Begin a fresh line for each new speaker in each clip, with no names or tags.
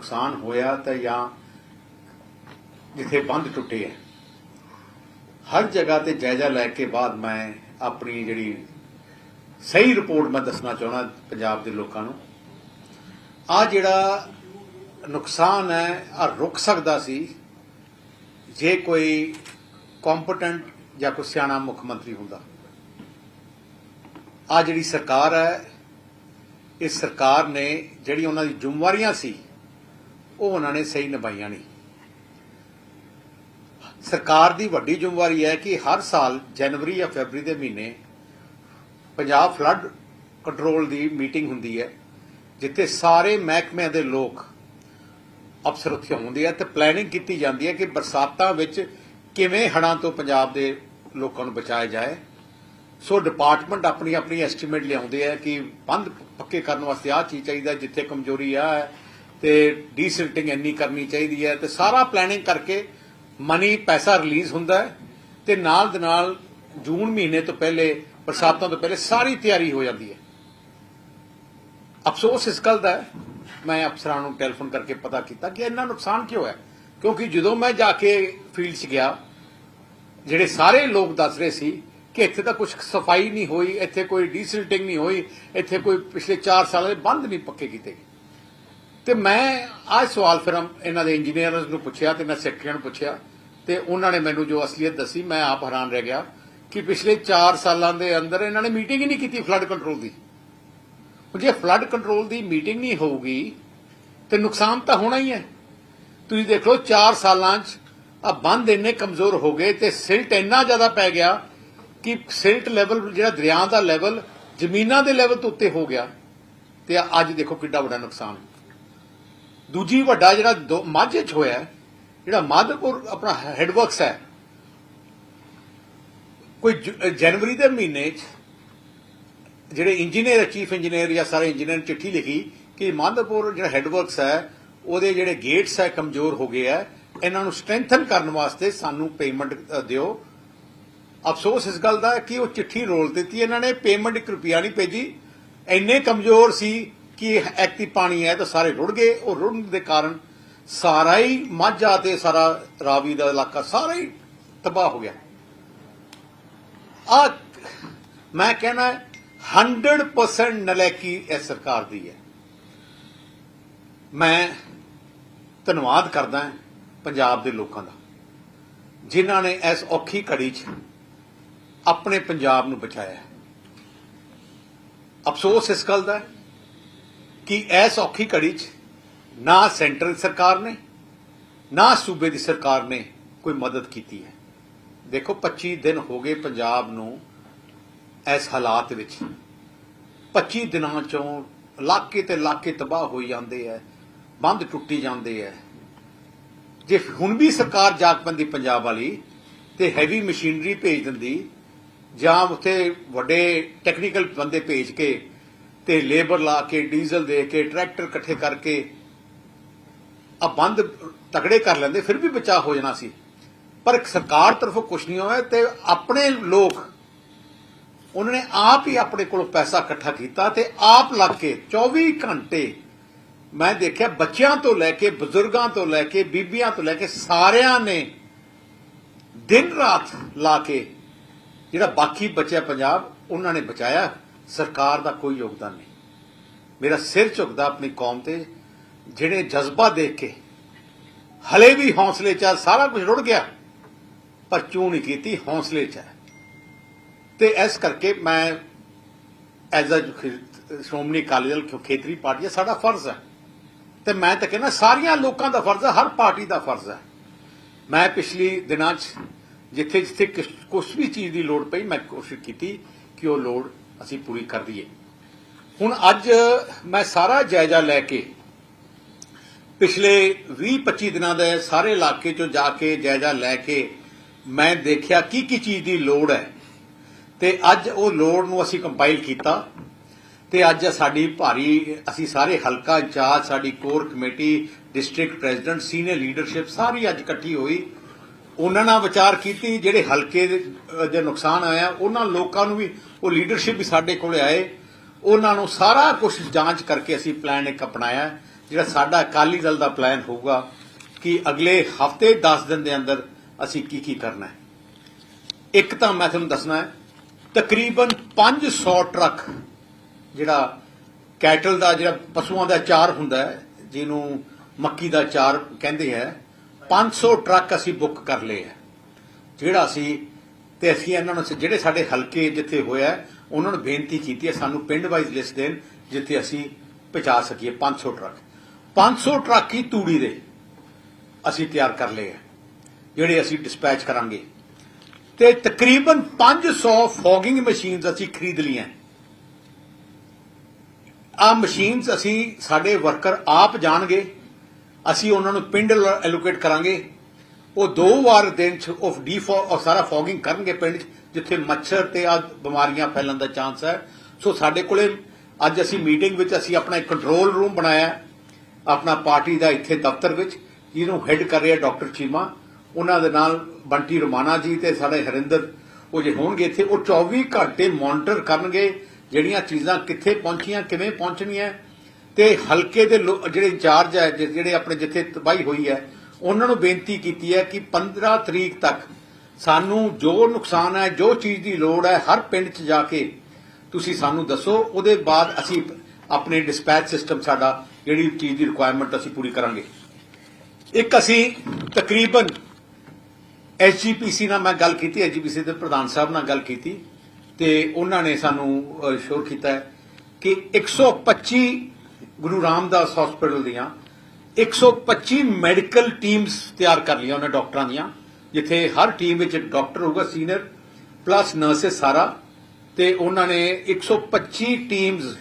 ਨੁਕਸਾਨ ਹੋਇਆ ਤਾਂ ਜਾਂ ਜਿੱਥੇ ਬੰਦ ਟੁੱਟੇ ਹੈ ਹਰ ਜਗ੍ਹਾ ਤੇ ਜਾਇਜ਼ਾ ਲੈ ਕੇ ਬਾਅਦ ਮੈਂ ਆਪਣੀ ਜਿਹੜੀ ਸਹੀ ਰਿਪੋਰਟ ਮੈਂ ਦੱਸਣਾ ਚਾਹਣਾ ਪੰਜਾਬ ਦੇ ਲੋਕਾਂ ਨੂੰ। ਆ ਜਿਹੜਾ ਨੁਕਸਾਨ ਹੈ ਆ ਰੁਕ ਸਕਦਾ ਸੀ। ਜੇ ਕੋਈ ਕੰਪੀਟੈਂਟ ਜਾਂ ਕੋਈ ਸਿਆਣਾ ਮੁੱਖ ਮੰਤਰੀ ਹੁੰਦਾ। ਆ ਜਿਹੜੀ ਸਰਕਾਰ ਹੈ, ਇਸ ਸਰਕਾਰ ਨੇ ਜਿਹੜੀ ਉਹਨਾਂ ਦੀ ਜ਼ਿੰਮੇਵਾਰੀਆਂ ਸੀ ਉਹ ਉਹਨਾਂ ਨੇ ਸਹੀ ਨਿਭਾਈਆਂ ਨਹੀਂ। ਸਰਕਾਰ ਦੀ ਵੱਡੀ ਜ਼ਿੰਮੇਵਾਰੀ ਹੈ ਕਿ ਹਰ ਸਾਲ ਜਨਵਰੀ ਜਾਂ ਫੈਬਰੀ ਦੇ ਮਹੀਨੇ ਪੰਜਾਬ ਫਲੱਡ ਕੰਟਰੋਲ ਦੀ ਮੀਟਿੰਗ ਹੁੰਦੀ ਹੈ, ਜਿੱਥੇ ਸਾਰੇ ਮਹਿਕਮਿਆਂ ਦੇ ਲੋਕ ਅਫਸਰ ਉੱਥੇ ਹੁੰਦੇ ਆ ਤੇ ਪਲੈਨਿੰਗ ਕੀਤੀ ਜਾਂਦੀ ਹੈ ਕਿ ਬਰਸਾਤਾਂ ਵਿੱਚ ਕਿਵੇਂ ਹੜਾਂ ਤੋਂ ਪੰਜਾਬ ਦੇ ਲੋਕਾਂ ਨੂੰ ਬਚਾਇਆ ਜਾਏ। ਸੋ ਡਿਪਾਰਟਮੈਂਟ ਆਪਣੀ ਆਪਣੀ ਐਸਟੀਮੇਟ ਲਿਆਉਂਦੇ ਆ ਕਿ ਬੰਦ ਪੱਕੇ ਕਰਨ ਵਾਸਤੇ ਆਹ ਚੀਜ਼ ਚਾਹੀਦਾ ਜਿੱਥੇ ਕਮਜ਼ੋਰੀ ਆ ਹੈ ਤੇ ਡੀਸਿਲਟਿੰਗ ਇੰਨੀ ਕਰਨੀ ਚਾਹੀਦੀ ਹੈ ਤੇ ਸਾਰਾ ਪਲੈਨਿੰਗ ਕਰਕੇ ਮਨੀ ਪੈਸਾ ਰਿਲੀਜ਼ ਹੁੰਦਾ ਹੈ ਤੇ ਨਾਲ ਦੇ ਨਾਲ ਜੂਨ ਮਹੀਨੇ ਤੋਂ ਪਹਿਲੇ, ਬਰਸਾਤਾਂ ਤੋਂ ਪਹਿਲੇ ਸਾਰੀ ਤਿਆਰੀ ਹੋ ਜਾਂਦੀ ਹੈ। ਅਫਸੋਸ ਇਸ ਗੱਲ ਦਾ ਮੈਂ ਅਫਸਰਾਂ ਨੂੰ ਟੈਲੀਫੋਨ ਕਰਕੇ ਪਤਾ ਕੀਤਾ ਕਿ ਇੰਨਾ ਨੁਕਸਾਨ ਕਿਉਂ ਹੈ? ਕਿਉਂਕਿ ਜਦੋਂ ਮੈਂ ਜਾ ਕੇ ਫੀਲਡ 'ਚ ਗਿਆ, ਜਿਹੜੇ ਸਾਰੇ ਲੋਕ ਦੱਸ ਰਹੇ ਸੀ ਕਿ ਇੱਥੇ ਤਾਂ ਕੁਝ ਸਫ਼ਾਈ ਨਹੀਂ ਹੋਈ, ਇੱਥੇ ਕੋਈ ਡੀਸਿਲਟਿੰਗ ਨਹੀਂ ਹੋਈ, ਇੱਥੇ ਕੋਈ ਪਿਛਲੇ 4 ਸਾਲਾਂ ਦੇ ਬੰਦ ਨਹੀਂ ਪੱਕੇ ਕੀਤੇ ਗਏ। ਤੇ ਮੈਂ ਆਹ ਸਵਾਲ ਫਿਰ ਇਹਨਾਂ ਦੇ ਇੰਜੀਨੀਅਰਸ ਨੂੰ ਪੁੱਛਿਆ ਤੇ ਮੈਂ ਸੈਕਟਰੀ ਨੂੰ ਪੁੱਛਿਆ ਤੇ ਉਹਨਾਂ ਨੇ ਮੈਨੂੰ ਜੋ ਅਸਲੀਅਤ ਦੱਸੀ, ਮੈਂ ਆਪ ਹੈਰਾਨ ਰਹਿ ਗਿਆ ਕਿ ਪਿਛਲੇ 4 ਸਾਲਾਂ ਦੇ ਅੰਦਰ ਇਹਨਾਂ ਨੇ ਮੀਟਿੰਗ ਹੀ ਨਹੀਂ ਕੀਤੀ ਫਲੱਡ ਕੰਟਰੋਲ ਦੀ। ਜੇ ਫਲੱਡ ਕੰਟਰੋਲ ਦੀ ਮੀਟਿੰਗ ਨਹੀਂ ਹੋਊਗੀ, ਤੇ ਨੁਕਸਾਨ ਤਾਂ ਹੋਣਾ ਹੀ ਹੈ। ਤੁਸੀਂ ਦੇਖ ਲਓ 4 ਸਾਲਾਂ 'ਚ ਆ ਬੰਦ ਇੰਨੇ ਕਮਜ਼ੋਰ ਹੋ ਗਏ ਤੇ ਸਿਲਟ ਇੰਨਾ ਜ਼ਿਆਦਾ ਪੈ ਗਿਆ ਕਿ ਸਿਲਟ ਲੈਵਲ ਜਿਹੜਾ ਦਰਿਆ ਦਾ ਲੈਵਲ ਜ਼ਮੀਨਾਂ ਦੇ ਲੈਵਲ ਤੋਂ ਉੱਤੇ ਹੋ ਗਿਆ। ਤੇ ਅੱਜ ਦੇਖੋ ਕਿੱਡਾ ਵੱਡਾ ਨੁਕਸਾਨ। ਦੂਜੀ ਵੱਡਾ ਜਿਹੜਾ ਮਾਝੇ 'ਚ ਹੋਇਆ ਜਿਹੜਾ ਮਾਧੋਪੁਰ ਆਪਣਾ ਹੈਡਵਰਕਸ ਹੈ, ਕੋਈ ਜਨਵਰੀ ਦੇ ਮਹੀਨੇ 'ਚ ਜਿਹੜੇ ਇੰਜੀਨੀਅਰ ਚੀਫ ਇੰਜੀਨੀਅਰ ਜਾਂ ਸਾਰੇ ਇੰਜੀਨੀਅਰ ਨੇ ਚਿੱਠੀ ਲਿਖੀ ਕਿ ਮਾਧੋਪੁਰ ਜਿਹੜਾ ਹੈਡਵਰਕਸ ਹੈ, ਉਹਦੇ ਜਿਹੜੇ ਗੇਟਸ ਹੈ ਕਮਜ਼ੋਰ ਹੋ ਗਏ ਹੈ, ਇਹਨਾਂ ਨੂੰ ਸਟਰੈਂਥਨ ਕਰਨ ਵਾਸਤੇ ਸਾਨੂੰ ਪੇਮੈਂਟ ਦਿਓ। ਅਫਸੋਸ ਇਸ ਗੱਲ ਦਾ ਕਿ ਉਹ ਚਿੱਠੀ ਰੋਲ ਦਿੱਤੀ ਇਹਨਾਂ ਨੇ ਪੇਮੈਂਟ 1 ਰੁਪਿਆ ਨਹੀਂ ਭੇਜੀ। ਇੰਨੇ ਕਮਜ਼ੋਰ ਸੀ ਕਿ ਐਕਟੀ ਪਾਣੀ ਹੈ ਤਾਂ ਸਾਰੇ ਰੁੜ ਗਏ। ਉਹ ਰੁੜਨ ਦੇ ਕਾਰਨ ਸਾਰਾ ਹੀ ਮਾਝਾ ਤੇ ਸਾਰਾ ਰਾਵੀ ਦਾ ਇਲਾਕਾ ਸਾਰਾ ਹੀ ਤਬਾਹ ਹੋ ਗਿਆ। ਆ ਮੈਂ ਕਹਿੰਦਾ 100% ਨਲੈਕੀ ਇਸ ਸਰਕਾਰ ਦੀ ਹੈ। ਮੈਂ ਧੰਨਵਾਦ ਕਰਦਾ ਪੰਜਾਬ ਦੇ ਲੋਕਾਂ ਦਾ, ਜਿਨ੍ਹਾਂ ਨੇ ਇਸ ਔਖੀ ਘੜੀ 'ਚ ਆਪਣੇ ਪੰਜਾਬ ਨੂੰ ਬਚਾਇਆ ਅਫਸੋਸ ਇਸ ਗੱਲ ਦਾ ਹੈ ਕਿ ਇਸ ਔਖੀ ਘੜੀ 'ਚ ਨਾ ਸੈਂਟਰ ਸਰਕਾਰ ਨੇ, ਨਾ ਸੂਬੇ ਦੀ ਸਰਕਾਰ ਨੇ ਕੋਈ ਮਦਦ ਕੀਤੀ ਹੈ। ਦੇਖੋ 25 ਦਿਨ ਹੋ ਗਏ ਪੰਜਾਬ ਨੂੰ ਇਸ ਹਾਲਾਤ ਵਿੱਚ। 25 ਦਿਨਾਂ ਚੋਂ ਇਲਾਕੇ ਤੇ ਇਲਾਕੇ ਤਬਾਹ ਹੋਈ ਜਾਂਦੇ ਐ, ਬੰਦ ਟੁੱਟੀ ਜਾਂਦੇ ਐ। ਜੇ ਹੁਣ ਵੀ ਸਰਕਾਰ ਜਾਗ ਪੈਂਦੀ ਪੰਜਾਬ ਵਾਲੀ ਤੇ ਹੈਵੀ ਮਸ਼ੀਨਰੀ ਭੇਜ ਦਿੰਦੀ ਜਾਂ ਉੱਥੇ ਵੱਡੇ ਟੈਕਨੀਕਲ ਬੰਦੇ ਭੇਜ ਕੇ ਤੇ ਲੇਬਰ ਲਾ ਕੇ, ਡੀਜ਼ਲ ਦੇ ਕੇ, ਟਰੈਕਟਰ ਇਕੱਠੇ ਕਰਕੇ ਆ ਬੰਦ ਤਕੜੇ ਕਰ ਲੈਂਦੇ, ਫਿਰ ਵੀ ਬਚਾਅ ਹੋ ਜਾਣਾ ਸੀ। ਪਰ ਸਰਕਾਰ ਤਰਫੋਂ ਕੁਝ ਨਹੀਂ ਹੋਇਆ ਤੇ ਆਪਣੇ ਲੋਕ, ਉਹਨਾਂ ਨੇ ਆਪ ਹੀ ਆਪਣੇ ਕੋਲੋਂ ਪੈਸਾ ਇਕੱਠਾ ਕੀਤਾ ਤੇ ਆਪ ਲੱਗ ਕੇ 24 ਘੰਟੇ ਮੈਂ ਦੇਖਿਆ ਬੱਚਿਆਂ ਤੋਂ ਲੈ ਕੇ, ਬਜ਼ੁਰਗਾਂ ਤੋਂ ਲੈ ਕੇ, ਬੀਬੀਆਂ ਤੋਂ ਲੈ ਕੇ ਸਾਰਿਆਂ ਨੇ ਦਿਨ ਰਾਤ ਲਾ ਕੇ ਜਿਹੜਾ ਬਾਕੀ ਬਚਿਆ ਪੰਜਾਬ, ਉਹਨਾਂ ਨੇ ਬਚਾਇਆ। ਸਰਕਾਰ ਦਾ ਕੋਈ ਯੋਗਦਾਨ ਨਹੀਂ। ਮੇਰਾ ਸਿਰ ਝੁਕਦਾ ਆਪਣੀ ਕੌਮ ਤੇ ਜਿਹੜੇ ਜਜ਼ਬਾ ਦੇਖ ਕੇ ਹਲੇ ਵੀ ਹੌਸਲੇ ਚ ਆ, ਸਾਰਾ ਕੁਝ ਰੁੜ ਗਿਆ ਪਰ ਚੂੰ ਨਹੀਂ ਕੀਤੀ? ਹੌਸਲੇ ਚ ਹੈ ਤੇ ਇਸ ਕਰਕੇ ਮੈਂ ਐਜ਼ ਅ ਸ਼੍ਰੋਮਣੀ ਅਕਾਲੀ ਦਲ ਖੇਤਰੀ ਪਾਰਟੀ ਸਾਡਾ ਫਰਜ਼ ਹੈ ਤੇ ਮੈਂ ਤਾਂ ਕਹਿੰਦਾ ਸਾਰੀਆਂ ਲੋਕਾਂ ਦਾ ਫਰਜ਼ ਹੈ ਹਰ ਪਾਰਟੀ ਦਾ ਫਰਜ਼ ਹੈ ਮੈਂ ਪਿਛਲੀ ਦਿਨਾਂ 'ਚ ਜਿੱਥੇ ਜਿੱਥੇ ਕੁਝ ਵੀ ਚੀਜ਼ ਦੀ ਲੋੜ ਪਈ ਮੈਂ ਕੋਸ਼ਿਸ਼ ਕੀਤੀ ਕਿ ਉਹ ਲੋੜ ਅਸੀਂ ਪੂਰੀ ਕਰ ਦਈਏ। ਹੁਣ ਅੱਜ ਮੈਂ ਸਾਰਾ ਜਾਇਜ਼ਾ ਲੈ ਕੇ ਪਿਛਲੇ 20-25 ਦਿਨਾਂ ਦੇ ਸਾਰੇ ਇਲਾਕੇ 'ਚੋਂ ਜਾ ਕੇ ਜਾਇਜ਼ਾ ਲੈ ਕੇ ਮੈਂ ਦੇਖਿਆ ਕੀ ਕੀ ਚੀਜ਼ ਦੀ ਲੋੜ ਹੈ। ਤੇ ਅੱਜ ਉਹ ਲੋੜ ਨੂੰ ਅਸੀਂ ਕੰਪਾਈਲ ਕੀਤਾ ਤੇ ਅੱਜ ਸਾਡੀ ਭਾਰੀ, ਅਸੀਂ ਸਾਰੇ ਹਲਕਾ ਇੰਚਾਰਜ, ਸਾਡੀ core committee, district president, senior leadership ਸਾਰੀ ਅੱਜ ਇਕੱਠੀ ਹੋਈ। ਉਹਨਾਂ ਨਾਲ ਵਿਚਾਰ ਕੀਤੀ ਜਿਹੜੇ ਹਲਕੇ ਦੇ ਅਹ, ਨੁਕਸਾਨ ਆਇਆ ਉਹਨਾਂ ਲੋਕਾਂ ਨੂੰ ਵੀ ਉਹ ਲੀਡਰਸ਼ਿਪ ਵੀ ਸਾਡੇ ਕੋਲੇ ਆਏ। ਉਹਨਾਂ ਨੂੰ ਸਾਰਾ ਕੁਝ ਜਾਂਚ ਕਰਕੇ ਅਸੀਂ ਪਲਾਨ ਇੱਕ ਅਪਣਾਇਆ ਜਿਹੜਾ ਸਾਡਾ ਅਕਾਲੀ ਦਲ ਦਾ ਪਲਾਨ ਹੋਊਗਾ ਕਿ ਅਗਲੇ ਹਫ਼ਤੇ 10 ਦਿਨ ਦੇ ਅੰਦਰ ਅਸੀਂ ਕੀ ਕੀ ਕਰਨਾ ਹੈ। ਇੱਕ ਤਾਂ ਮੈਂ ਤੁਹਾਨੂੰ ਦੱਸਣਾ ਹੈ ਤਕਰੀਬਨ 500 ਟਰੱਕ ਜਿਹੜਾ ਕੈਟਲ ਦਾ ਜਿਹੜਾ ਪਸ਼ੂਆਂ ਦਾ ਚਾਰ ਹੁੰਦਾ ਹੈ ਜਿਹਨੂੰ ਮੱਕੀ ਦਾ ਚਾਰ ਕਹਿੰਦੇ ਹੈ 500 ਟਰੱਕ ਅਸੀਂ ਬੁੱਕ ਕਰ ਲਏ ਹੈ ਜਿਹੜਾ ਅਸੀਂ ਤੇ ਅਸੀਂ ਇਹਨਾਂ ਨੂੰ ਜਿਹੜੇ ਸਾਡੇ ਹਲਕੇ ਜਿੱਥੇ ਹੋਇਆ, ਉਹਨਾਂ ਨੂੰ ਬੇਨਤੀ ਕੀਤੀ ਹੈ ਸਾਨੂੰ ਪਿੰਡ ਵਾਈਜ਼ ਲਿਸਟ ਦੇਣ, ਜਿੱਥੇ ਅਸੀਂ ਪਹੁੰਚਾ ਸਕੀਏ 500 ਟਰੱਕ। 500 ਟਰੱਕ ਹੀ ਤੂੜੀ ਦੇ ਅਸੀਂ ਤਿਆਰ ਕਰ ਲਏ ਹੈ ਜਿਹੜੇ ਅਸੀਂ ਡਿਸਪੈਚ ਕਰਾਂਗੇ। ਤੇ ਤਕਰੀਬਨ 500 ਫੋਗਿੰਗ ਮਸ਼ੀਨਸ ਅਸੀਂ ਖਰੀਦ ਲਈਆਂ। ਆ ਮਸ਼ੀਨਸ ਅਸੀਂ ਸਾਡੇ ਵਰਕਰ ਆਪ ਜਾਣਗੇ। ਅਸੀਂ ਉਹਨਾਂ ਨੂੰ ਪਿੰਡ ਐਲੋਕੇਟ ਕਰਾਂਗੇ। ਉਹ ਦੋ ਵਾਰ ਦਿਨ ਚ ਉਹ ਡੀਫੋ ਔਰ ਸਾਰਾ ਫੋਗਿੰਗ ਕਰਨਗੇ ਪਿੰਡ 'ਚ, ਜਿੱਥੇ ਮੱਛਰ ਤੇ ਆ ਬਿਮਾਰੀਆਂ ਫੈਲਣ ਦਾ ਚਾਂਸ ਹੈ। ਸੋ ਸਾਡੇ ਕੋਲੇ ਅੱਜ ਅਸੀਂ ਮੀਟਿੰਗ ਵਿੱਚ ਅਸੀਂ ਆਪਣਾ ਇੱਕ ਕੰਟਰੋਲ ਰੂਮ ਬਣਾਇਆ। ਆਪਣਾ ਪਾਰਟੀ ਦਾ ਇੱਥੇ ਦਫ਼ਤਰ ਵਿੱਚ, ਜਿਹਨੂੰ ਹੈੱਡ ਕਰ ਰਿਹਾ ਡਾਕਟਰ ਚੀਮਾ। ਉਹਨਾਂ ਦੇ ਨਾਲ ਬੰਟੀ ਰਮਾਨਾ ਜੀ ਤੇ ਸਾਡੇ ਹਰਿੰਦਰ, ਉਹ ਜੇ ਹੋਣਗੇ ਇੱਥੇ, ਉਹ 24 ਘੰਟੇ ਮੋਨੀਟਰ ਕਰਨਗੇ ਜਿਹੜੀਆਂ ਚੀਜ਼ਾਂ ਕਿੱਥੇ ਪਹੁੰਚੀਆਂ, ਕਿਵੇਂ ਪਹੁੰਚਣੀਆਂ। ਤੇ ਹਲਕੇ ਦੇ ਲੋ- ਜਿਹੜੇ ਇੰਚਾਰਜ ਹੈ ਜਿਹੜੇ ਆਪਣੇ ਜਿੱਥੇ ਤਬਾਹੀ ਹੋਈ ਹੈ, ਉਹਨਾਂ ਨੂੰ ਬੇਨਤੀ ਕੀਤੀ ਹੈ ਕਿ 15 ਤਰੀਕ ਤੱਕ ਸਾਨੂੰ ਜੋ ਨੁਕਸਾਨ ਹੈ, ਜੋ ਚੀਜ਼ ਦੀ ਲੋੜ ਹੈ, ਹਰ ਪਿੰਡ 'ਚ ਜਾ ਕੇ ਤੁਸੀਂ ਸਾਨੂੰ ਦੱਸੋ। ਉਹਦੇ ਬਾਅਦ ਅਸੀਂ ਆਪਣੇ ਡਿਸਪੈਚ ਸਿਸਟਮ ਸਾਡਾ, ਜਿਹੜੀ ਚੀਜ਼ ਦੀ ਰਿਕੁਆਇਰਮੈਂਟ ਅਸੀਂ ਪੂਰੀ ਕਰਾਂਗੇ। ਇੱਕ ਅਸੀਂ ਤਕਰੀਬਨ ਐਸਜੀਪੀਸੀ ਨਾਲ ਮੈਂ ਗੱਲ ਕੀਤੀ ਐਸਜੀਪੀਸੀ ਦੇ ਪ੍ਰਧਾਨ ਸਾਹਿਬ ਨਾਲ ਗੱਲ ਕੀਤੀ, ਤੇ ਉਹਨਾਂ ਨੇ ਸਾਨੂੰ ਸ਼ੋਰ ਕੀਤਾ ਹੈ ਕਿ 125 ਗੁਰੂ ਰਾਮਦਾਸ ਹਸਪੀਟਲ ਦੀਆਂ 125 ਮੈਡੀਕਲ ਟੀਮਸ ਤਿਆਰ ਕਰ ਲਈਆਂ ਉਹਨਾਂ ਡਾਕਟਰਾਂ ਦੀਆਂ, ਜਿੱਥੇ ਹਰ ਟੀਮ ਵਿੱਚ ਇੱਕ ਡਾਕਟਰ ਹੋਊਗਾ ਸੀਨੀਅਰ ਪਲੱਸ ਨਰਸਿਸ ਸਾਰਾ, ਤੇ ਉਹਨਾਂ ਨੇ 125 ਟੀਮਸ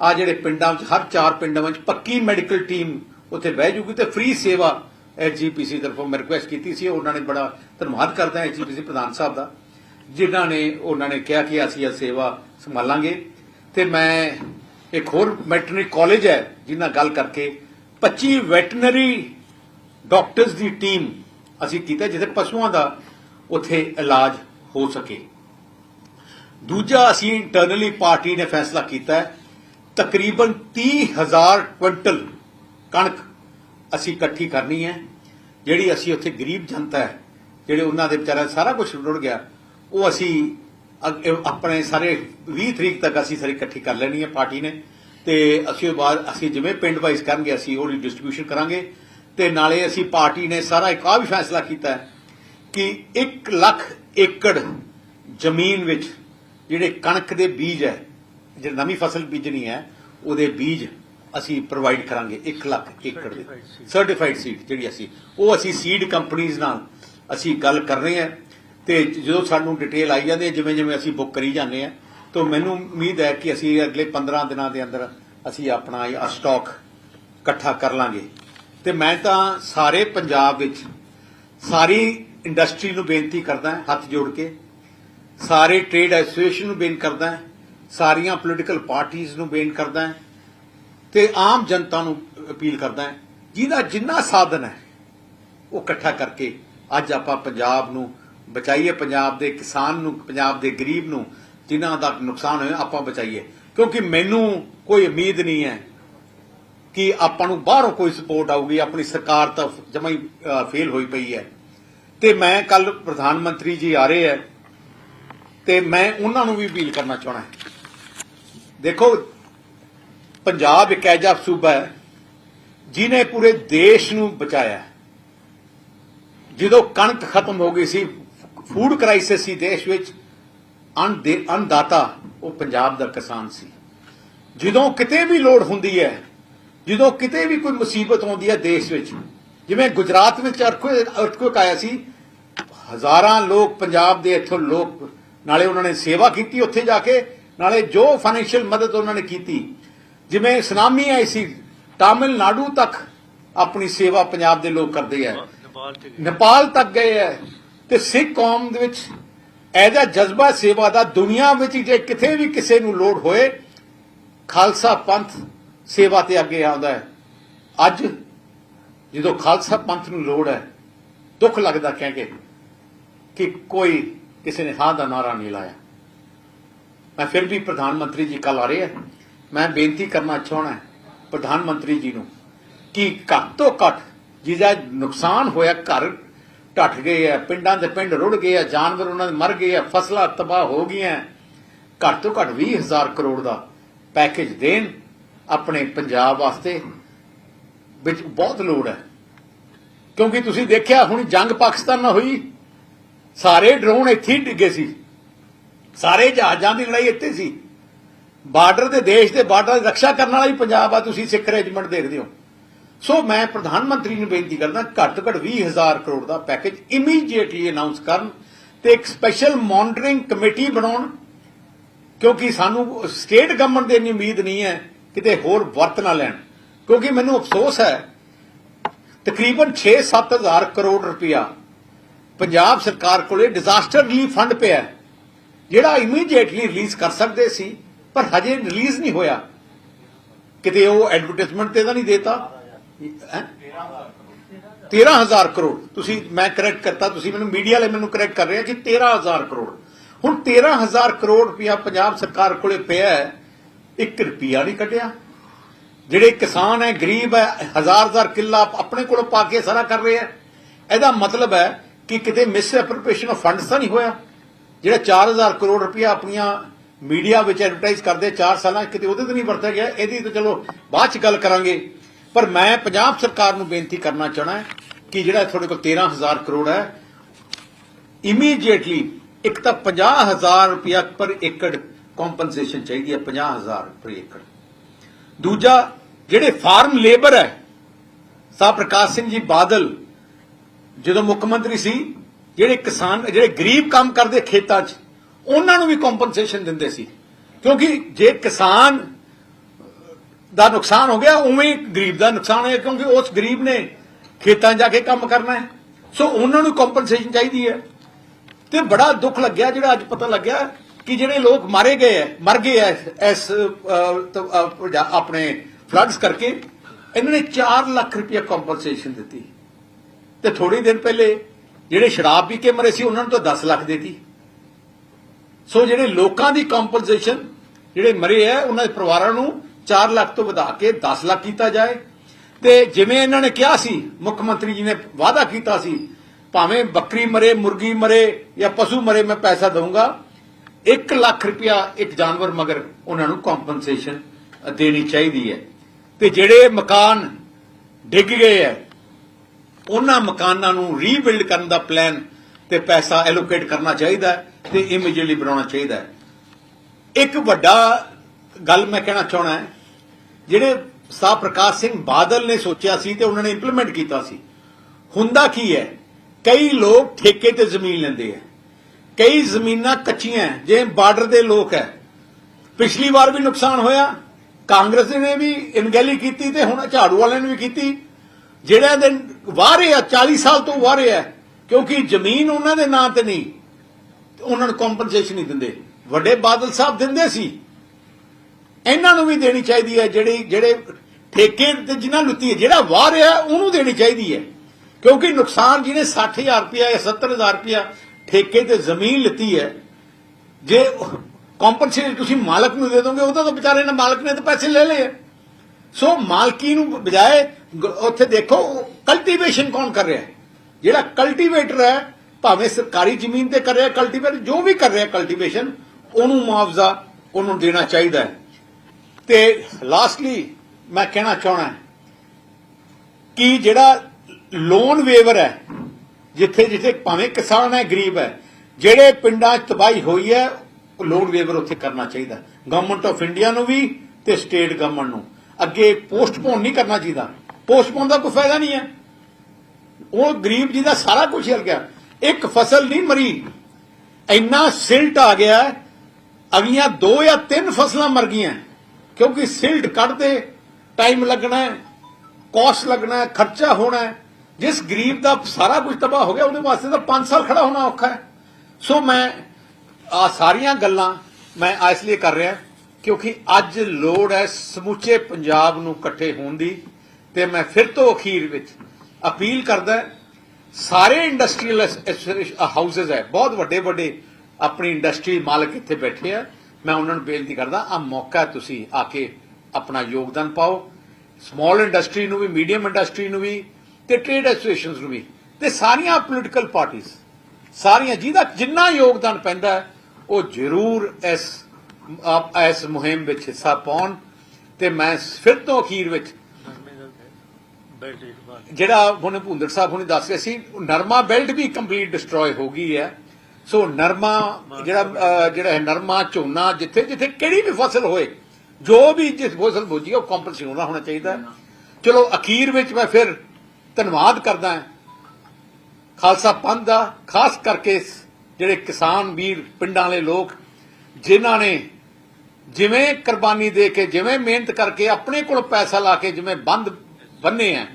ਆ ਜਿਹੜੇ ਪਿੰਡਾਂ ਵਿੱਚ, ਹਰ ਚਾਰ ਪਿੰਡਾਂ ਵਿੱਚ ਪੱਕੀ ਮੈਡੀਕਲ ਟੀਮ ਉੱਥੇ ਬਹਿ ਜੂਗੀ ਤੇ ਫ੍ਰੀ ਸੇਵਾ ਐਸਜੀਪੀਸੀ ਤਰਫੋਂ ਮੈਂ ਰਿਕੁਐਸਟ ਕੀਤੀ ਸੀ, ਉਹਨਾਂ ਨੇ ਬੜਾ ਧੰਨਵਾਦ ਕਰਦਾ ਐਸਜੀਪੀਸੀ ਪ੍ਰਧਾਨ ਸਾਹਿਬ ਦਾ, ਜਿਨ੍ਹਾਂ ਨੇ, ਉਹਨਾਂ ਨੇ ਕਿਹਾ ਕਿ ਅਸੀਂ ਇਹ ਸੇਵਾ ਸੰਭਾਲਾਂਗੇ, ਤੇ ਮੈਂ ਇੱਕ ਹੋਰ ਵੈਟਰਨਰੀ ਕਾਲਜ ਹੈ ਜਿਨ੍ਹਾਂ ਗੱਲ ਕਰਕੇ 25 ਵੈਟਰਨਰੀ ਡਾਕਟਰਸ ਦੀ ਟੀਮ ਅਸੀਂ ਕੀਤਾ ਜਿੱਥੇ ਪਸ਼ੂਆਂ ਦਾ ਉੱਥੇ ਇਲਾਜ ਹੋ ਸਕੇ। ਦੂਜਾ ਅਸੀਂ ਇੰਟਰਨਲੀ ਪਾਰਟੀ ਨੇ ਫੈਸਲਾ ਕੀਤਾ ਹੈ, ਤਕਰੀਬਨ 30000 ਕੁਇੰਟਲ ਕਣਕ ਅਸੀਂ ਇਕੱਠੀ ਕਰਨੀ ਹੈ, ਜਿਹੜੀ ਅਸੀਂ ਉੱਥੇ ਗਰੀਬ ਜਨਤਾ ਹੈ, ਜਿਹੜੇ ਉਹਨਾਂ ਦੇ ਵਿਚਾਰਾ ਸਾਰਾ ਕੁਝ ਰੁੜ ਗਿਆ, ਉਹ ਅਸੀਂ ਆਪਣੇ ਸਾਰੇ 20 ਤਰੀਕ ਤੱਕ ਅਸੀਂ ਸਾਰੀ ਇਕੱਠੀ ਕਰ ਲੈਣੀ ਹੈ ਪਾਰਟੀ ਨੇ। ਤੇ ਅਸੀਂ ਉਹ ਬਾਅਦ ਅਸੀਂ ਜਿਵੇਂ ਪਿੰਡ ਵਾਈਜ਼ ਕਰਾਂਗੇ ਅਸੀਂ ਉਹਦੀ ਡਿਸਟ੍ਰੀਬਿਊਸ਼ਨ ਕਰਾਂਗੇ। ਤੇ ਨਾਲੇ ਅਸੀਂ ਪਾਰਟੀ ਨੇ ਸਾਰਾ ਇੱਕ ਆ ਵੀ ਫੈਸਲਾ ਕੀਤਾ ਕਿ 1 ਲੱਖ ਏਕੜ ਜ਼ਮੀਨ ਵਿੱਚ ਜਿਹੜੇ ਕਣਕ ਦੇ ਬੀਜ ਹੈ ਜਿਹੜੀ ਨਵੀਂ ਫਸਲ ਬੀਜਣੀ ਹੈ ਉਹਦੇ ਬੀਜ ਅਸੀਂ ਪ੍ਰੋਵਾਈਡ ਕਰਾਂਗੇ 1 ਲੱਖ ਏਕੜ ਦੇ। ਸਰਟੀਫਾਈਡ ਸੀਡ ਜਿਹੜੀ ਅਸੀਂ ਉਹ ਅਸੀਂ ਸੀਡ ਕੰਪਨੀਆਂ ਨਾਲ ਅਸੀਂ ਗੱਲ ਕਰ ਰਹੇ ਹਾਂ। ਤੇ ਜਦੋਂ ਸਾਨੂੰ ਡਿਟੇਲ ਆਈ ਜਾਂਦੀ ਹੈ, ਜਿਵੇਂ ਜਿਵੇਂ ਅਸੀਂ ਬੁੱਕ ਕਰੀ ਜਾਂਦੇ ਹਾਂ, ਤਾਂ ਮੈਨੂੰ ਉਮੀਦ ਹੈ ਕਿ ਅਸੀਂ ਅਗਲੇ 15 ਦਿਨਾਂ ਦੇ ਅੰਦਰ ਅਸੀਂ ਆਪਣਾ ਇਹ ਸਟਾਕ ਇਕੱਠਾ ਕਰ ਲਾਂਗੇ। ਤੇ ਮੈਂ ਤਾਂ ਸਾਰੇ ਪੰਜਾਬ ਵਿੱਚ ਸਾਰੀ ਇੰਡਸਟਰੀ ਨੂੰ ਬੇਨਤੀ ਕਰਦਾ ਹੱਥ ਜੋੜ ਕੇ। ਸਾਰੇ ਟ੍ਰੇਡ ਐਸੋਸੀਏਸ਼ਨ ਨੂੰ ਬੇਨਤੀ ਕਰਦਾ ਸਾਰੀਆਂ ਪੋਲੀਟੀਕਲ ਪਾਰਟੀਆਂ ਨੂੰ ਬੇਨਤੀ ਕਰਦਾ ਹਾਂ, ਤੇ ਆਮ ਜਨਤਾ ਨੂੰ ਅਪੀਲ ਕਰਦਾ ਜਿਹਦਾ ਜਿੰਨਾ ਸਾਧਨ ਹੈ, ਉਹ ਇਕੱਠਾ ਕਰਕੇ ਅੱਜ ਆਪਾਂ ਪੰਜਾਬ ਨੂੰ ਬਚਾਈਏ ਪੰਜਾਬ ਦੇ ਕਿਸਾਨ ਨੂੰ, ਪੰਜਾਬ ਦੇ ਗਰੀਬ ਨੂੰ, ਜਿਨ੍ਹਾਂ ਦਾ ਨੁਕਸਾਨ ਹੋਇਆ, ਆਪਾਂ ਬਚਾਈਏ। ਕਿਉਂਕਿ ਮੈਨੂੰ ਕੋਈ ਉਮੀਦ ਨਹੀਂ ਹੈ ਕਿ ਆਪਾਂ ਨੂੰ ਬਾਹਰੋਂ ਕੋਈ ਸਪੋਰਟ ਆਊਗੀ, ਆਪਣੀ ਸਰਕਾਰ ਤਾਂ ਜਮਾ ਹੀ ਫੇਲ ਹੋਈ ਪਈ ਹੈ। ਤੇ ਮੈਂ ਕੱਲ ਪ੍ਰਧਾਨ ਮੰਤਰੀ ਜੀ ਆ ਰਹੇ ਹੈ, ਤੇ ਮੈਂ ਉਹਨਾਂ ਨੂੰ ਵੀ ਅਪੀਲ ਕਰਨਾ ਚਾਹਣਾ ਦੇਖੋ, ਪੰਜਾਬ ਇੱਕ ਐਜਾ ਸੂਬਾ ਹੈ ਜਿਨੇ ਪੂਰੇ ਦੇਸ਼ ਨੂੰ ਬਚਾਇਆ। ਜਦੋਂ ਕਣਕ ਖਤਮ ਹੋ ਗਈ ਸੀ ਫੂਡ ਕ੍ਰਾਈਸਿਸ ਸੀ ਦੇਸ਼ ਵਿੱਚ। ਅੰਨ ਦੇ ਅੰਨਦਾਤਾ ਉਹ ਪੰਜਾਬ ਦਾ ਕਿਸਾਨ ਸੀ। ਜਦੋਂ ਕਿਤੇ ਵੀ ਲੋੜ ਹੁੰਦੀ ਹੈ ਜਦੋਂ ਕਿਤੇ ਵੀ ਕੋਈ ਮੁਸੀਬਤ ਆਉਂਦੀ ਹੈ ਦੇਸ਼ ਵਿੱਚ ਜਿਵੇਂ ਗੁਜਰਾਤ ਵਿੱਚ ਅਰਥਕੁਇਕ ਆਇਆ ਸੀ ਹਜ਼ਾਰਾਂ ਲੋਕ ਪੰਜਾਬ ਦੇ ਇੱਥੋਂ ਲੋਕ ਨਾਲੇ ਉਹਨਾਂ ਨੇ ਸੇਵਾ ਕੀਤੀ ਉੱਥੇ ਜਾ ਕੇ ਨਾਲੇ ਜੋ ਫਾਈਨੈਂਸ਼ੀਅਲ ਮਦਦ ਉਹਨਾਂ ਨੇ ਕੀਤੀ ਜਿਵੇਂ ਸੁਨਾਮੀ ਆਈ ਸੀ ਤਾਮਿਲਨਾਡੂ ਤੱਕ ਆਪਣੀ ਸੇਵਾ ਪੰਜਾਬ ਦੇ ਲੋਕ ਕਰਦੇ ਆ ਨੇਪਾਲ ਤੱਕ ਗਏ ਹੈ। ਤੇ ਸਿੱਖ ਕੌਮ ਦੇ ਵਿੱਚ ਐਜਾ ਜਜ਼ਬਾ ਸੇਵਾ ਦਾ ਦੁਨੀਆ ਵਿੱਚ ਜੇ ਕਿਤੇ ਵੀ ਕਿਸੇ ਨੂੰ ਲੋੜ ਹੋਏ, ਖਾਲਸਾ ਪੰਥ ਸੇਵਾ ਤੇ ਅੱਗੇ ਆਉਂਦਾ ਹੈ। ਅੱਜ ਜਦੋਂ ਖਾਲਸਾ ਪੰਥ ਨੂੰ ਲੋੜ ਹੈ, ਦੁੱਖ ਲੱਗਦਾ ਕਹਿ ਕੇ ਕਿ ਕੋਈ ਕਿਸੇ ਨੇ ਹਾਂ ਦਾ ਨਾਰਾ ਨਹੀਂ ਲਾਇਆ। ਮੈਂ ਫਿਰ ਵੀ ਪ੍ਰਧਾਨ ਮੰਤਰੀ ਜੀ ਕੱਲ ਆ ਰਹੇ ਹੈ ਮੈਂ ਬੇਨਤੀ ਕਰਨਾ ਚਾਹਣਾ ਪ੍ਰਧਾਨ ਮੰਤਰੀ ਜੀ ਨੂੰ ਕਿ ਘੱਟ ਤੋਂ ਘੱਟ ਜਿਹਦਾ ਨੁਕਸਾਨ ਹੋਇਆ ਘਰ ਢੱਠ ਗਏ ਆ, ਪਿੰਡਾਂ ਦੇ ਪਿੰਡ ਰੁੜ ਗਏ ਆ, ਜਾਨਵਰ ਉਹਨਾਂ ਦੇ ਮਰ ਗਏ ਆ, ਫਸਲਾਂ ਤਬਾਹ ਹੋ ਗਈਆਂ। ਘੱਟ ਤੋਂ ਘੱਟ 20000 ਕਰੋੜ ਦਾ ਪੈਕੇਜ ਦੇਣ ਆਪਣੇ ਪੰਜਾਬ ਵਾਸਤੇ ਵਿੱਚ ਬਹੁਤ ਲੋੜ ਹੈ। ਕਿਉਂਕਿ ਤੁਸੀਂ ਦੇਖਿਆ, ਹੁਣ ਜੰਗ ਪਾਕਿਸਤਾਨ ਨਾਲ ਹੋਈ, ਸਾਰੇ ਡਰੋਨ ਇੱਥੇ ਹੀ ਡਿੱਗੇ ਸੀ। ਸਾਰੇ ਜਹਾਜ਼ਾਂ ਦੀ ਲੜਾਈ ਇੱਥੇ ਸੀ। ਬਾਰਡਰ ਦੇ ਦੇਸ਼ ਦੇ ਬਾਰਡਰ ਦੀ ਰੱਖਿਆ ਕਰਨ ਵਾਲਾ ਹੀ ਪੰਜਾਬ ਆ, ਤੁਸੀਂ ਸਿੱਖ ਰੈਜੀਮੈਂਟ ਦੇਖਦੇ ਹੋ। ਸੋ ਮੈਂ ਪ੍ਰਧਾਨ ਮੰਤਰੀ ਨੂੰ ਬੇਨਤੀ ਕਰਦਾ, ਘੱਟ ਤੋਂ ਘੱਟ 20000 ਕਰੋੜ ਦਾ ਪੈਕੇਜ ਇਮੀਡੀਏਟਲੀ ਅਨਾਉਂਸ ਕਰਨ ਤੇ ਇੱਕ ਸਪੈਸ਼ਲ ਮੋਨਿਟਰਿੰਗ ਕਮੇਟੀ ਬਣਾਉਣ, ਕਿਉਂਕਿ ਸਾਨੂੰ ਸਟੇਟ ਗਵਰਨਮੈਂਟ ਦੇ ਇੰਨੀ ਉਮੀਦ ਨਹੀਂ ਹੈ ਕਿਤੇ ਹੋਰ ਵਰਤ ਨਾ ਲੈਣ। ਕਿਉਂਕਿ ਮੈਨੂੰ ਅਫਸੋਸ ਹੈ, ਤਕਰੀਬਨ 6-7000 ਕਰੋੜ ਰੁਪਇਆ ਪੰਜਾਬ ਸਰਕਾਰ ਕੋਲੇ ਡਿਜ਼ਾਸਟਰ ਰਿਲੀਫ ਫੰਡ ਪਿਆ ਜਿਹੜਾ ਇਮੀਡੀਏਟਲੀ ਰਿਲੀਜ਼ ਕਰ ਸਕਦੇ ਸੀ, ਪਰ ਹਜੇ ਰਿਲੀਜ਼ ਨਹੀਂ ਹੋਇਆ। ਕਿਤੇ ਉਹ ਐਡਵਰਟਾਈਜ਼ਮੈਂਟ ਤੇ ਤਾਂ ਨਹੀਂ ਦੇਤਾ। 13000 ਕਰੋੜ। ਤੁਸੀਂ, ਮੈਂ ਕਰੈਕਟ ਕਰਤਾ, ਤੁਸੀਂ ਮੈਨੂੰ ਮੀਡੀਆ ਵਾਲੇ ਮੈਨੂੰ ਕਰੈਕਟ ਕਰ ਰਹੇ ਆ ਕਿ 13000 ਕਰੋੜ। ਹੁਣ 13000 ਕਰੋੜ ਰੁਪਇਆ ਪੰਜਾਬ ਸਰਕਾਰ ਕੋਲੇ ਪਿਆ ਹੈ 1 ਰੁਪਿਆ ਨਹੀਂ ਕੱਢਿਆ। ਜਿਹੜੇ ਕਿਸਾਨ ਹੈ, ਗਰੀਬ ਹੈ ਹਜ਼ਾਰ ਹਜ਼ਾਰ ਕਿੱਲਾ ਆਪਣੇ ਕੋਲੋਂ ਪਾ ਕੇ ਸਾਰਾ ਕਰ ਰਹੇ ਆ ਇਹਦਾ ਮਤਲਬ ਹੈ ਕਿ ਕਿਤੇ ਮਿਸ ਐਪਰੋਪ੍ਰੀਏਸ਼ਨ ਆਫ ਫੰਡਸ ਤਾਂ ਨਹੀਂ ਹੋਇਆ। ਜਿਹੜਾ 4000 ਕਰੋੜ ਰੁਪਇਆ ਆਪਣੀਆਂ ਮੀਡੀਆ ਵਿੱਚ ਐਡਵਰਟਾਈਜ਼ ਕਰਦੇ 4 ਸਾਲਾਂ ਕਿਤੇ ਉਹਦੇ ਤੇ ਨਹੀਂ ਵਰਤਿਆ ਗਿਆ। ਇਹਦੀ ਤਾਂ ਚਲੋ ਬਾਅਦ ਚ ਗੱਲ ਕਰਾਂਗੇ। ਪਰ ਮੈਂ ਪੰਜਾਬ ਸਰਕਾਰ ਨੂੰ ਬੇਨਤੀ ਕਰਨਾ ਚਾਹਣਾ ਕਿ ਜਿਹੜਾ ਤੁਹਾਡੇ ਕੋਲ 13000 ਕਰੋੜ ਹੈ ਇਮੀਡੀਏਟਲੀ ਇੱਕ ਤਾਂ 50000 ਰੁਪਇਆ ਪਰ ਏਕੜ ਕੰਪਨਸੇਸ਼ਨ ਚਾਹੀਦੀ ਹੈ 50000 ਪਰ ਏਕੜ। ਦੂਜਾ, ਜਿਹੜੇ ਫਾਰਮ ਲੇਬਰ ਹੈ, ਸਾ ਪ੍ਰਕਾਸ਼ ਸਿੰਘ ਜੀ ਬਾਦਲ, ਜਦੋਂ ਮੁੱਖ ਮੰਤਰੀ ਸੀ, ਜਿਹੜੇ ਕਿਸਾਨ, ਜਿਹੜੇ ਗਰੀਬ ਕੰਮ ਕਰਦੇ ਖੇਤਾਂ 'ਚ, ਉਹਨਾਂ ਨੂੰ ਵੀ ਕੰਪਨਸੇਸ਼ਨ ਦਿੰਦੇ ਸੀ। ਕਿਉਂਕਿ ਜੇ ਕਿਸਾਨ ਦਾ ਨੁਕਸਾਨ ਹੋ ਗਿਆ, ਉਵੇਂ ਗਰੀਬ ਦਾ ਨੁਕਸਾਨ ਹੋਇਆ ਕਿਉਂਕਿ ਉਸ ਗਰੀਬ ਨੇ ਖੇਤਾਂ ਜਾ ਕੇ ਕੰਮ ਕਰਨਾ ਹੈ। ਸੋ ਉਹਨਾਂ ਨੂੰ ਕੰਪਨਸੇਸ਼ਨ ਚਾਹੀਦੀ ਹੈ। ਤੇ ਬੜਾ ਦੁੱਖ ਲੱਗਿਆ, ਜਿਹੜਾ ਅੱਜ ਪਤਾ ਲੱਗਿਆ ਕਿ ਜਿਹੜੇ ਲੋਕ ਮਾਰੇ ਗਏ ਹੈ, ਮਰ ਗਏ ਹੈ ਇਸ ਆਪਣੇ ਫਲੱਡਸ ਕਰਕੇ, ਇਹਨਾਂ ਨੇ 4 ਲੱਖ ਰੁਪਏ ਕੰਪਨਸੇਸ਼ਨ ਦਿੱਤੀ। ਤੇ ਥੋੜੇ ਦਿਨ ਪਹਿਲੇ ਜਿਹੜੇ ਸ਼ਰਾਬ ਪੀ ਕੇ ਮਰੇ ਸੀ, ਉਹਨਾਂ ਨੂੰ ਤਾਂ 10 ਲੱਖ ਦੇਤੀ। ਸੋ ਜਿਹੜੇ ਲੋਕਾਂ ਦੀ ਕੰਪਨਸੇਸ਼ਨ ਜਿਹੜੇ ਮਰੇ ਆ ਉਹਨਾਂ ਦੇ ਪਰਿਵਾਰਾਂ ਨੂੰ 4 ਲੱਖ ਤੋਂ ਵਧਾ ਕੇ 10 ਲੱਖ ਕੀਤਾ ਜਾਏ। ਤੇ ਜਿਵੇਂ ਇਹਨਾਂ ਨੇ ਕਿਹਾ ਸੀ, ਮੁੱਖ ਮੰਤਰੀ ਜੀ ਨੇ ਵਾਅਦਾ ਕੀਤਾ ਸੀ, ਭਾਵੇਂ ਬੱਕਰੀ ਮਰੇ, ਮੁਰਗੀ ਮਰੇ ਜਾਂ ਪਸ਼ੂ ਮਰੇ, ਮੈਂ ਪੈਸਾ ਦਊਂਗਾ। 1 ਲੱਖ ਰੁਪਇਆ ਇੱਕ ਜਾਨਵਰ ਮਗਰ ਉਹਨਾਂ ਨੂੰ ਕੰਪਨਸੇਸ਼ਨ ਦੇਣੀ ਚਾਹੀਦੀ ਹੈ। ਤੇ ਜਿਹੜੇ ਮਕਾਨ ਡਿੱਗ ਗਏ ਹੈ, ਉਹਨਾਂ ਮਕਾਨਾਂ ਨੂੰ ਰੀਬਿਲਡ ਕਰਨ ਦਾ ਪਲਾਨ ਤੇ ਪੈਸਾ ਐਲੋਕੇਟ ਕਰਨਾ ਚਾਹੀਦਾ ਹੈ ਤੇ ਇਮੀਡੀਏਟਲੀ ਬਣਾਉਣਾ ਚਾਹੀਦਾ ਇੱਕ ਵੱਡਾ ਗੱਲ ਮੈਂ ਕਹਿਣਾ ਚਾਹਣਾ ਹੈ ਜਿਹੜੇ ਸਾਹ ਪ੍ਰਕਾਸ਼ ਸਿੰਘ ਬਾਦਲ ਨੇ ਸੋਚਿਆ ਸੀ ਤੇ ਉਹਨਾਂ ਨੇ ਇੰਪਲੀਮੈਂਟ ਕੀਤਾ ਸੀ। ਹੁੰਦਾ ਕੀ ਹੈ ਕਈ ਲੋਕ ਠੇਕੇ ਤੇ ਜ਼ਮੀਨ ਲੈਂਦੇ ਆ ਕਈ ਜ਼ਮੀਨਾਂ ਕੱਚੀਆਂ ਹੈ, ਜਿਵੇਂ ਬਾਰਡਰ ਦੇ ਲੋਕ ਹੈ। ਪਿਛਲੀ ਵਾਰ ਵੀ ਨੁਕਸਾਨ ਹੋਇਆ ਕਾਂਗਰਸ ਨੇ ਵੀ ਇਨਗੈਲੀ ਕੀਤੀ ਤੇ ਹੁਣ ਝਾੜੂ ਵਾਲਿਆਂ ਨੇ ਵੀ ਕੀਤੀ। ਜਿਹੜਿਆਂ ਦੇ ਵਾਰੇ ਆ 40 ਸਾਲ ਤੋਂ ਵਾਰੇ ਆ ਕਿਉਂਕਿ ਜ਼ਮੀਨ ਉਹਨਾਂ ਦੇ ਨਾਂ ਤੇ ਨਹੀਂ ਤੇ ਉਹਨਾਂ ਨੂੰ ਕੰਪਨਸੇਸ਼ਨ ਨਹੀਂ ਦਿੰਦੇ। ਵੱਡੇ ਬਾਦਲ ਸਾਹਿਬ ਦਿੰਦੇ ਸੀ। ਇਹਨਾਂ ਨੂੰ ਵੀ ਦੇਣੀ ਚਾਹੀਦੀ ਹੈ ਜਿਹੜੀ, ਜਿਹੜੇ ਠੇਕੇ ਤੇ ਜਿਨ੍ਹਾਂ ਲੁੱਤੀ ਹੈ, ਜਿਹੜਾ ਵਾਹ ਰਿਹਾ ਉਹਨੂੰ ਦੇਣੀ ਚਾਹੀਦੀ ਹੈ। ਕਿਉਂਕਿ ਨੁਕਸਾਨ ਜਿਹਨੇ 60000 ਰੁਪਇਆ ਜਾਂ 70000 ਰੁਪਇਆ ਠੇਕੇ ਤੇ ਜ਼ਮੀਨ ਲਿੱਤੀ ਹੈ, ਜੇ ਕੰਪਨਸੇਸ਼ਨ ਤੁਸੀਂ ਮਾਲਕ ਨੂੰ ਦੇ ਦੋਗੇ ਉਹਦਾ ਤਾਂ ਵਿਚਾਰੇ ਨੇ ਮਾਲਕ ਨੇ ਤਾਂ ਪੈਸੇ ਲੈ ਲਏ ਸੋ ਮਾਲਕੀ ਨੂੰ ਬਜਾਏ ਉੱਥੇ ਦੇਖੋ ਕਲਟੀਵੇਸ਼ਨ ਕੌਣ ਕਰ ਰਿਹਾ ਹੈ? ਜਿਹੜਾ ਕਲਟੀਵੇਟਰ ਹੈ, ਭਾਵੇਂ ਸਰਕਾਰੀ ਜ਼ਮੀਨ ਤੇ ਕਰ ਰਿਹਾ ਕਲਟੀਵੇਟਰ ਜੋ ਵੀ ਕਰ ਰਿਹਾ ਕਲਟੀਵੇਸ਼ਨ ਉਹਨੂੰ ਮੁਆਵਜ਼ਾ ਉਹਨੂੰ ਦੇਣਾ ਚਾਹੀਦਾ ਹੈ। ਤੇ ਲਾਸਟਲੀ ਮੈਂ ਕਹਿਣਾ ਚਾਹਣਾ ਕਿ ਜਿਹੜਾ ਲੋਨ ਵੇਵਰ ਹੈ, ਜਿੱਥੇ ਜਿੱਥੇ ਭਾਵੇਂ ਕਿਸਾਨ ਹੈ, ਗਰੀਬ ਹੈ, ਜਿਹੜੇ ਪਿੰਡਾਂ 'ਚ ਤਬਾਹੀ ਹੋਈ ਹੈ ਲੋਨ ਵੇਵਰ ਉੱਥੇ ਕਰਨਾ ਚਾਹੀਦਾ। ਗਵਰਨਮੈਂਟ ਆਫ ਇੰਡੀਆ ਨੂੰ ਵੀ ਤੇ ਸਟੇਟ ਗਵਰਨਮੈਂਟ ਨੂੰ। ਅੱਗੇ ਪੋਸਟਪੋਨ ਨਹੀਂ ਕਰਨਾ ਚਾਹੀਦਾ। ਪੋਸਟਪੋਨ ਦਾ ਕੋਈ ਫਾਇਦਾ ਨਹੀਂ ਹੈ। ਉਹ ਗਰੀਬ ਜੀ ਦਾ ਸਾਰਾ ਕੁਝ ਹਿਲ ਗਿਆ। ਇੱਕ ਫਸਲ ਨਹੀਂ ਮਰੀ। ਇੰਨਾ ਸਿਲਟ ਆ ਗਿਆ। ਅਗਲੀਆਂ ਦੋ ਜਾਂ ਤਿੰਨ ਫਸਲਾਂ ਮਰ ਗਈਆਂ। ਕਿਉਂਕਿ ਸਿਲਟ ਕੱਢਦੇ ਟਾਈਮ ਲੱਗਣਾ ਹੈ ਕਾਸਟ ਲੱਗਣਾ ਹੈ, ਖਰਚਾ ਹੋਣਾ ਹੈ। ਜਿਸ ਗਰੀਬ ਦਾ ਸਾਰਾ ਕੁਝ ਤਬਾਹ ਹੋ ਗਿਆ, ਉਹਦੇ ਵਾਸਤੇ ਤਾਂ 5 ਸਾਲ ਖੜਾ ਹੋਣਾ ਔਖਾ ਹੈ। ਸੋ ਮੈਂ ਆ ਸਾਰੀਆਂ ਗੱਲਾਂ ਮੈਂ ਇਸ ਲਈ ਕਰ ਰਿਹਾ, ਕਿਉਂਕਿ ਅੱਜ ਲੋੜ ਹੈ ਸਮੁੱਚੇ ਪੰਜਾਬ ਨੂੰ ਇਕੱਠੇ ਹੋਣ ਦੀ, ਤੇ ਮੈਂ ਫਿਰ ਤੋਂ ਅਖੀਰ ਵਿੱਚ ਅਪੀਲ ਕਰਦਾ ਸਾਰੇ ਇੰਡਸਟਰੀਅਲ ਹਾਊਸਸ ਹੈ, ਬਹੁਤ ਵੱਡੇ ਵੱਡੇ ਆਪਣੀ ਇੰਡਸਟਰੀ ਮਾਲਕ ਇੱਥੇ ਬੈਠੇ ਆ। ਮੈਂ ਉਹਨਾਂ ਨੂੰ ਬੇਨਤੀ ਕਰਦਾ ਆ ਮੌਕਾ ਤੁਸੀਂ ਆ ਕੇ ਆਪਣਾ ਯੋਗਦਾਨ ਪਾਓ। ਸਮਾਲ ਇੰਡਸਟਰੀ ਨੂੰ ਵੀ ਮੀਡੀਅਮ ਇੰਡਸਟਰੀ ਨੂੰ ਵੀ, ਤੇ ਟ੍ਰੇਡ ਐਸੋਸੀਏਸ਼ਨਸ ਨੂੰ ਵੀ, ਤੇ ਸਾਰੀਆਂ ਪੋਲੀਟੀਕਲ ਪਾਰਟੀਆਂ ਸਾਰੀਆਂ ਜਿਹਦਾ ਜਿੰਨਾ ਯੋਗਦਾਨ ਪੈਂਦਾ ਉਹ ਜ਼ਰੂਰ ਇਸ ਇਸ ਮੁਹਿੰਮ ਵਿੱਚ ਹਿੱਸਾ ਪਾਉਣ। ਤੇ ਮੈਂ ਫਿਰ ਤੋਂ ਅਖੀਰ ਵਿੱਚ ਜਿਹੜਾ ਹੁਣ ਭੁੰਦਰ ਸਾਹਿਬ ਹੁਣੇ ਦੱਸ ਰਹੇ ਸੀ, ਨਰਮਾ ਬੈਲਟ ਵੀ ਕੰਪਲੀਟ ਡਿਸਟਰੋਏ ਹੋ ਗਈ ਹੈ। ਸੋ ਨਰਮਾ ਜਿਹੜਾ ਜਿਹੜਾ ਨਰਮਾ ਝੋਨਾ, ਜਿੱਥੇ ਜਿੱਥੇ ਕਿਹੜੀ ਵੀ ਫਸਲ ਹੋਏ, ਜੋ ਵੀ ਜਿਸ ਫਸਲ ਬੋਜੀ ਉਹ ਕੰਪਨਸੇਸ਼ਨ ਹੋਣਾ ਚਾਹੀਦਾ ਚਲੋ, ਅਖੀਰ ਵਿੱਚ ਮੈਂ ਫਿਰ ਧੰਨਵਾਦ ਕਰਦਾ ਹਾਂ। ਖਾਲਸਾ ਪੰਥ ਦਾ, ਖਾਸ ਕਰਕੇ ਜਿਹੜੇ ਕਿਸਾਨ ਵੀਰ, ਪਿੰਡਾਂ ਵਾਲੇ ਲੋਕ, ਜਿਨ੍ਹਾਂ ਨੇ ਜਿਵੇਂ ਕੁਰਬਾਨੀ ਦੇ ਕੇ, ਜਿਵੇਂ ਮਿਹਨਤ ਕਰਕੇ ਆਪਣੇ ਕੋਲ ਪੈਸਾ ਲਾ ਕੇ ਜਿਵੇਂ ਬੰਦ ਬੰਨੇ ਆ,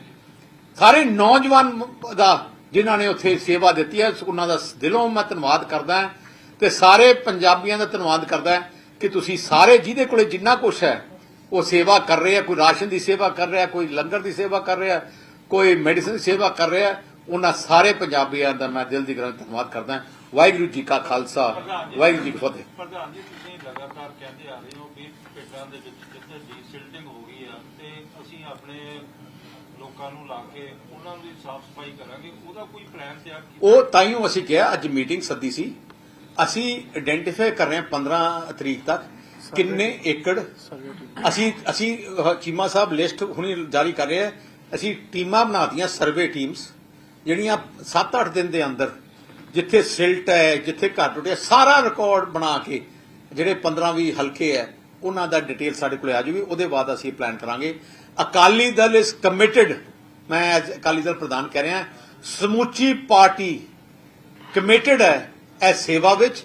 ਸਾਰੇ ਨੌਜਵਾਨ ਦਾ ਜਿਨ੍ਹਾਂ ਨੇ ਉੱਥੇ ਸੇਵਾ ਦਿੱਤੀ ਹੈ, ਉਹਨਾਂ ਦਾ ਦਿਲੋਂ ਮੈਂ ਧੰਨਵਾਦ ਕਰਦਾ ਤੇ ਸਾਰੇ ਪੰਜਾਬੀਆਂ ਦਾ ਧੰਨਵਾਦ ਕਰਦਾ ਕਿ ਤੁਸੀਂ ਸਾਰੇ ਜਿਹਦੇ ਕੋਲੇ ਜਿੰਨਾ ਕੁਝ ਹੈ, ਉਹ ਸੇਵਾ ਕਰ ਰਹੇ ਆ, ਕੋਈ ਰਾਸ਼ਨ ਦੀ ਸੇਵਾ ਕਰ ਰਿਹਾ, ਕੋਈ ਲੰਗਰ ਦੀ ਸੇਵਾ ਕਰ ਰਿਹਾ, ਕੋਈ ਮੈਡੀਸਨ ਦੀ ਸੇਵਾ ਕਰ ਰਿਹਾ, ਉਹਨਾਂ ਸਾਰੇ ਪੰਜਾਬੀਆਂ ਦਾ ਮੈਂ ਦਿਲ ਦੀ ਗਰਾਂ ਧੰਨਵਾਦ ਕਰਦਾ ਵਾਹਿਗੁਰੂ ਜੀ ਕਾ ਖਾਲਸਾ, ਵਾਹਿਗੁਰੂ ਜੀ ਕੀ ਫਤਿਹ।
ਪ੍ਰਧਾਨ ਜੀ, ਤੁਸੀਂ ਲਗਾਤਾਰ ਕਹਿੰਦੇ ਆ ਰਹੇ ਹੋ ਵੀ ਪਿੰਡਾਂ ਦੇ ਵਿੱਚ ਜਿੱਥੇ ਡੀਸਿਲਟਿੰਗ ਹੋ ਗਈ ਆ, ਤੇ ਅਸੀਂ ਆਪਣੇ ਲੋਕਾਂ ਨੂੰ ਲਾ ਕੇ ਉਹਨਾਂ ਦੀ ਸਾਫ਼ ਸਫ਼ਾਈ ਕਰਾਂਗੇ, ਉਹਦਾ ਕੋਈ ਪਲਾਨ ਤਿਆਰ
ਉਹ ਤਾਈਓ ਅਸੀਂ ਕਿਹਾ, ਅੱਜ ਮੀਟਿੰਗ ਸੱਦੀ ਸੀ। ਅਸੀਂ ਆਇਡੈਂਟੀਫਾਈ ਕਰ ਰਹੇ ਹਾਂ 15 ਤਰੀਕ ਤੱਕ ਕਿੰਨੇ ਏਕੜ। ਅਸੀਂ ਅਸੀਂ ਚੀਮਾ ਸਾਹਿਬ ਲਿਸਟ ਹੁਣੀ ਜਾਰੀ ਕਰ ਰਹੇ ਹਾਂ। ਅਸੀਂ ਟੀਮਾਂ ਬਣਾਤੀਆਂ ਸਰਵੇ ਟੀਮਸ ਜਿਹੜੀਆਂ 7-8 ਦਿਨ ਦੇ ਅੰਦਰ ਜਿੱਥੇ ਸਿਲਟ ਹੈ, ਜਿੱਥੇ ਘਰ ਟੁੱਟਿਆ ਸਾਰਾ ਰਿਕਾਰਡ ਬਣਾ ਕੇ ਜਿਹੜੇ 15-20 ਹਲਕੇ ਹੈ, ਉਹਨਾਂ ਦਾ ਡਿਟੇਲ ਸਾਡੇ ਕੋਲ ਆ ਜੂਗੀ ਉਹਦੇ ਬਾਅਦ ਅਸੀਂ ਪਲਾਨ ਕਰਾਂਗੇ। ਅਕਾਲੀ ਦਲ ਇਸ ਕਮਿਟਡ ਮੈਂ ਅੱਜ ਅਕਾਲੀ ਦਲ ਪ੍ਰਧਾਨ ਕਹਿ ਰਿਹਾ ਸਮੁੱਚੀ ਪਾਰਟੀ ਕਮਿਟਡ ਹੈ ਇਸ ਸੇਵਾ ਵਿੱਚ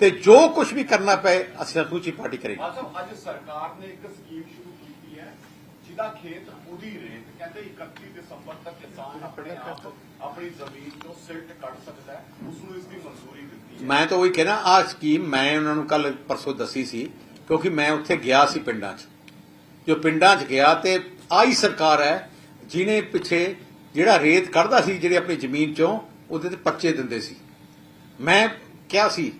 ਤੇ ਜੋ ਕੁਝ ਵੀ ਕਰਨਾ ਪਏ ਅਸੀਂ ਸਮੁੱਚੀ ਪਾਰਟੀ ਕਰੇਗੀ
ਅੱਜ ਸਰਕਾਰ ਨੇ ਇੱਕ ਸਕੀਮ ਸ਼ੁਰੂ ਕੀਤੀ ਹੈ ਜਿਹਦਾ ਖੇਤ ਉਹਦੀ ਰੇਤ ਕਹਿੰਦੇ 31 ਦਸੰਬਰ ਤੱਕ ਕਿਸਾਨ ਆਪਣੇ ਆਪ ਆਪਣੀ ਜ਼ਮੀਨ ਤੋਂ ਸਿਲਟ ਕੱਢ ਸਕਦਾ ਹੈ ਉਸ ਨੂੰ ਇਸ ਦੀ ਮਨਜ਼ੂਰੀ ਦਿੱਤੀ ਹੈ।
ਮੈਂ ਤਾਂ ਉਹੀ ਕਹਿਣਾ ਆ ਸਕੀਮ ਮੈਂ ਉਹਨਾਂ ਨੂੰ ਕੱਲ ਪਰਸੋਂ ਦੱਸੀ ਸੀ ਕਿਉਂਕਿ ਮੈਂ ਉੱਥੇ ਗਿਆ ਸੀ ਪਿੰਡਾਂ 'ਚ। ਜੋ ਪਿੰਡਾਂ 'ਚ ਗਿਆ ਤੇ ਆਈ ਸਰਕਾਰ ਹੈ ਜਿਹਨੇ ਪਿੱਛੇ ਜਿਹੜਾ ਰੇਤ ਕੱਢਦਾ ਸੀ, ਜਿਹੜੇ ਆਪਣੀ ਜ਼ਮੀਨ 'ਚੋਂ, ਉਹਦੇ ਤੇ ਪਰਚੇ ਦਿੰਦੇ ਸੀ। ਮੈਂ ਕਿਹਾ ਸੀ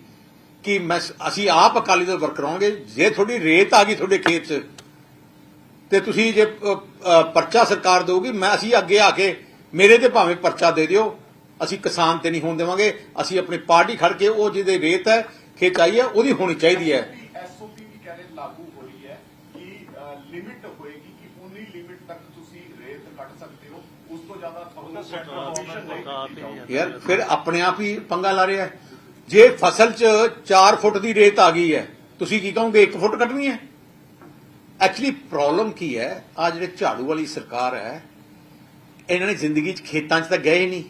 ਕਿ ਮੈਂ ਅਸੀਂ ਆਪ ਅਕਾਲੀ ਦਲ ਵਰਕਰ ਕਰਾਂਗੇ ਜੇ ਤੁਹਾਡੀ ਰੇਤ ਆ ਗਈ ਤੁਹਾਡੇ ਖੇਤ 'ਚ, ਤੇ ਤੁਸੀਂ ਜੇ ਪਰਚਾ ਸਰਕਾਰ ਦੇਊਗੀ, ਮੈਂ, ਅਸੀਂ ਅੱਗੇ ਆ ਕੇ ਮੇਰੇ ਤੇ ਭਾਵੇਂ ਪਰਚਾ ਦੇ ਦਿਓ, ਅਸੀਂ ਕਿਸਾਨ ਤੇ ਨਹੀਂ ਹੋਣ ਦੇਵਾਂਗੇ, ਅਸੀਂ ਆਪਣੀ ਪਾਰਟੀ ਖੜ ਕੇ ਉਹ ਜਿਹਦੇ ਰੇਤ ਹੈ, ਖੇਤ ਆਈ ਹੈ, ਉਹਦੀ ਹੋਣੀ ਚਾਹੀਦੀ ਹੈ
ਐਸਓਪੀ ਵੀ ਕਹਿੰਦੇ ਲਾਗੂ ਹੋ ਰਹੀ ਹੈ ਕਿ ਲਿਮਿਟ ਹੋਏਗੀ ਕਿ ਉਨੀ ਲਿਮਿਟ ਤੱਕ ਤੁਸੀਂ ਰੇਤ ਕੱਢ ਸਕਦੇ ਹੋ ਉਸ ਤੋਂ ਜ਼ਿਆਦਾ ਤੁਹਾਨੂੰ
ਸੈਂਟਰ
ਪਰਮਿਸ਼ਨ ਨਹੀਂ ਦਿੱਤੀ ਜਾਊਗੀ
ਯਾਰ ਫਿਰ ਆਪਣੇ ਆਪ ਹੀ ਪੰਗਾ ਲਾ ਰਿਹਾ ਜੇ ਫਸਲ 'ਚ 4 ਫੁੱਟ ਦੀ ਰੇਤ ਆ ਗਈ ਹੈ, ਤੁਸੀਂ ਕੀ ਕਹੋਗੇ 1 ਫੁੱਟ ਕੱਢਣੀ ਹੈ? ਐਕਚੁਅਲੀ ਪ੍ਰੋਬਲਮ ਕੀ ਹੈ? ਆ ਜਿਹੜੇ ਝਾੜੂ ਵਾਲੀ ਸਰਕਾਰ ਹੈ, ਇਹਨਾਂ ਨੇ ਜ਼ਿੰਦਗੀ 'ਚ ਖੇਤਾਂ 'ਚ ਤਾਂ ਗਏ ਨਹੀਂ।